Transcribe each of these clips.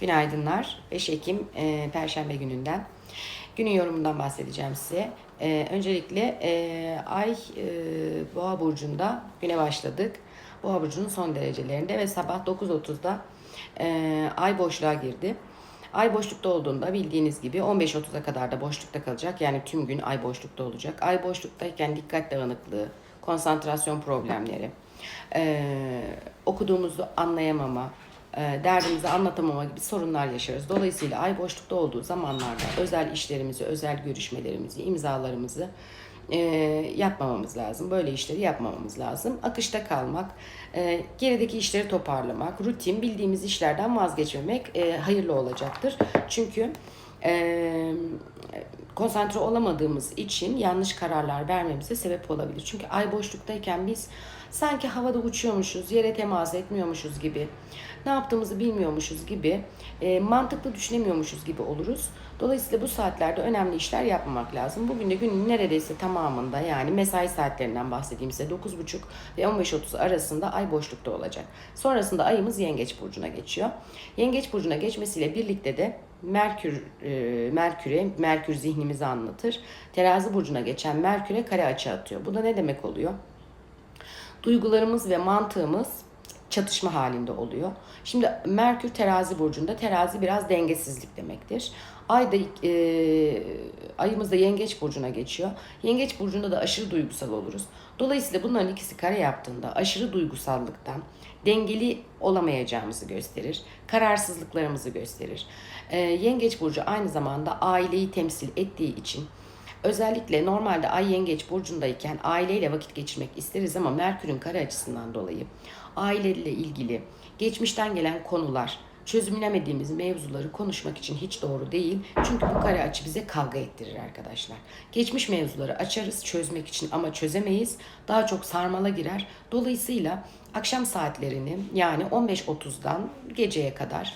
Günaydınlar. 5 Ekim e, Perşembe gününden. Günün yorumundan bahsedeceğim size. E, öncelikle e, Ay e, Boğa Burcu'nda güne başladık. Boğa Burcu'nun son derecelerinde ve sabah 9.30'da e, Ay boşluğa girdi. Ay boşlukta olduğunda bildiğiniz gibi 15.30'a kadar da boşlukta kalacak. Yani tüm gün ay boşlukta olacak. Ay boşluktayken dikkat dağınıklığı, konsantrasyon problemleri, e, okuduğumuzu anlayamama, derdimizi anlatamama gibi sorunlar yaşarız. Dolayısıyla ay boşlukta olduğu zamanlarda özel işlerimizi, özel görüşmelerimizi, imzalarımızı e, yapmamamız lazım. Böyle işleri yapmamamız lazım. Akışta kalmak, e, gerideki işleri toparlamak, rutin bildiğimiz işlerden vazgeçmemek e, hayırlı olacaktır. Çünkü e, konsantre olamadığımız için yanlış kararlar vermemize sebep olabilir. Çünkü ay boşluktayken biz sanki havada uçuyormuşuz, yere temas etmiyormuşuz gibi, ne yaptığımızı bilmiyormuşuz gibi, e, mantıklı düşünemiyormuşuz gibi oluruz. Dolayısıyla bu saatlerde önemli işler yapmamak lazım. Bugün de günün neredeyse tamamında yani mesai saatlerinden bahsedeyim size 9.30 ve 15.30 arasında ay boşlukta olacak. Sonrasında ayımız Yengeç Burcu'na geçiyor. Yengeç Burcu'na geçmesiyle birlikte de Merkür e, Merkür'e Merkür zihnimizi anlatır. Terazi burcuna geçen Merkür'e kare açı atıyor. Bu da ne demek oluyor? Duygularımız ve mantığımız çatışma halinde oluyor. Şimdi Merkür terazi burcunda terazi biraz dengesizlik demektir. Ay da e, ayımız da yengeç burcuna geçiyor. Yengeç burcunda da aşırı duygusal oluruz. Dolayısıyla bunların ikisi kare yaptığında aşırı duygusallıktan dengeli olamayacağımızı gösterir. Kararsızlıklarımızı gösterir. E, yengeç burcu aynı zamanda aileyi temsil ettiği için Özellikle normalde Ay Yengeç burcundayken aileyle vakit geçirmek isteriz ama Merkür'ün kare açısından dolayı aileyle ilgili geçmişten gelen konular, çözümlemediğimiz mevzuları konuşmak için hiç doğru değil. Çünkü bu kare açı bize kavga ettirir arkadaşlar. Geçmiş mevzuları açarız çözmek için ama çözemeyiz. Daha çok sarmala girer. Dolayısıyla akşam saatlerini yani 15.30'dan geceye kadar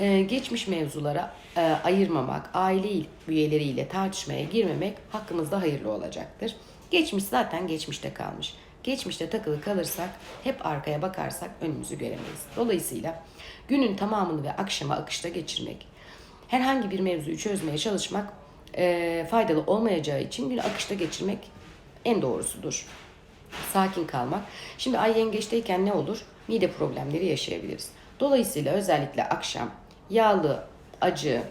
e, geçmiş mevzulara e, ayırmamak, aile üyeleriyle tartışmaya girmemek hakkımızda hayırlı olacaktır. Geçmiş zaten geçmişte kalmış. Geçmişte takılı kalırsak, hep arkaya bakarsak önümüzü göremeyiz. Dolayısıyla günün tamamını ve akşama akışta geçirmek, herhangi bir mevzuyu çözmeye çalışmak e, faydalı olmayacağı için günü akışta geçirmek en doğrusudur. Sakin kalmak. Şimdi ay yengeçteyken ne olur? Mide problemleri yaşayabiliriz. Dolayısıyla özellikle akşam yağlı, acı,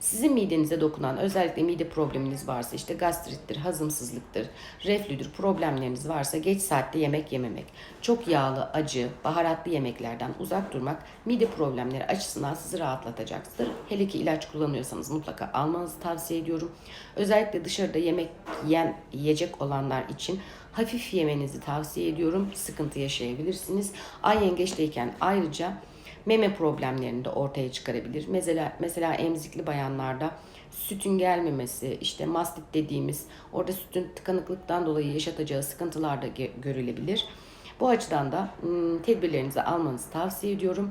sizin midenize dokunan özellikle mide probleminiz varsa işte gastrittir, hazımsızlıktır, reflüdür problemleriniz varsa geç saatte yemek yememek, çok yağlı, acı, baharatlı yemeklerden uzak durmak mide problemleri açısından sizi rahatlatacaktır. Hele ki ilaç kullanıyorsanız mutlaka almanızı tavsiye ediyorum. Özellikle dışarıda yemek yiyen, yiyecek olanlar için hafif yemenizi tavsiye ediyorum. Sıkıntı yaşayabilirsiniz. Ay yengeçteyken ayrıca meme problemlerini de ortaya çıkarabilir. Mesela mesela emzikli bayanlarda sütün gelmemesi, işte mastit dediğimiz orada sütün tıkanıklıktan dolayı yaşatacağı sıkıntılar da görülebilir. Bu açıdan da tedbirlerinizi almanızı tavsiye ediyorum.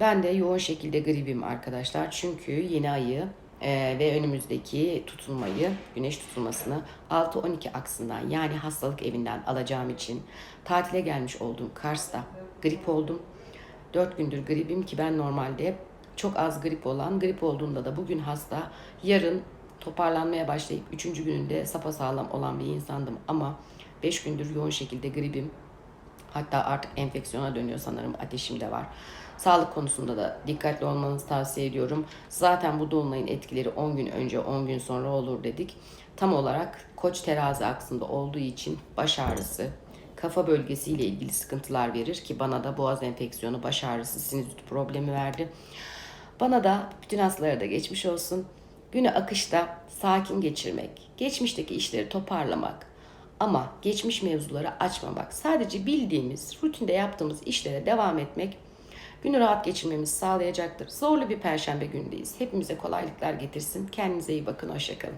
Ben de yoğun şekilde gribim arkadaşlar. Çünkü yeni ayı e, ve önümüzdeki tutulmayı, güneş tutulmasını 6-12 aksından yani hastalık evinden alacağım için tatile gelmiş olduğum Kars'ta grip oldum. 4 gündür gripim ki ben normalde çok az grip olan, grip olduğunda da bugün hasta, yarın toparlanmaya başlayıp 3. gününde sapasağlam olan bir insandım ama 5 gündür yoğun şekilde gripim. Hatta artık enfeksiyona dönüyor sanırım ateşim de var. Sağlık konusunda da dikkatli olmanızı tavsiye ediyorum. Zaten bu dolunayın etkileri 10 gün önce 10 gün sonra olur dedik. Tam olarak koç terazi aksında olduğu için baş ağrısı, kafa bölgesiyle ilgili sıkıntılar verir ki bana da boğaz enfeksiyonu, baş ağrısı, sinüzit problemi verdi. Bana da bütün hastalara da geçmiş olsun. Günü akışta sakin geçirmek, geçmişteki işleri toparlamak ama geçmiş mevzuları açmamak, sadece bildiğimiz, rutinde yaptığımız işlere devam etmek günü rahat geçirmemizi sağlayacaktır. Zorlu bir perşembe gündeyiz. Hepimize kolaylıklar getirsin. Kendinize iyi bakın. Hoşçakalın.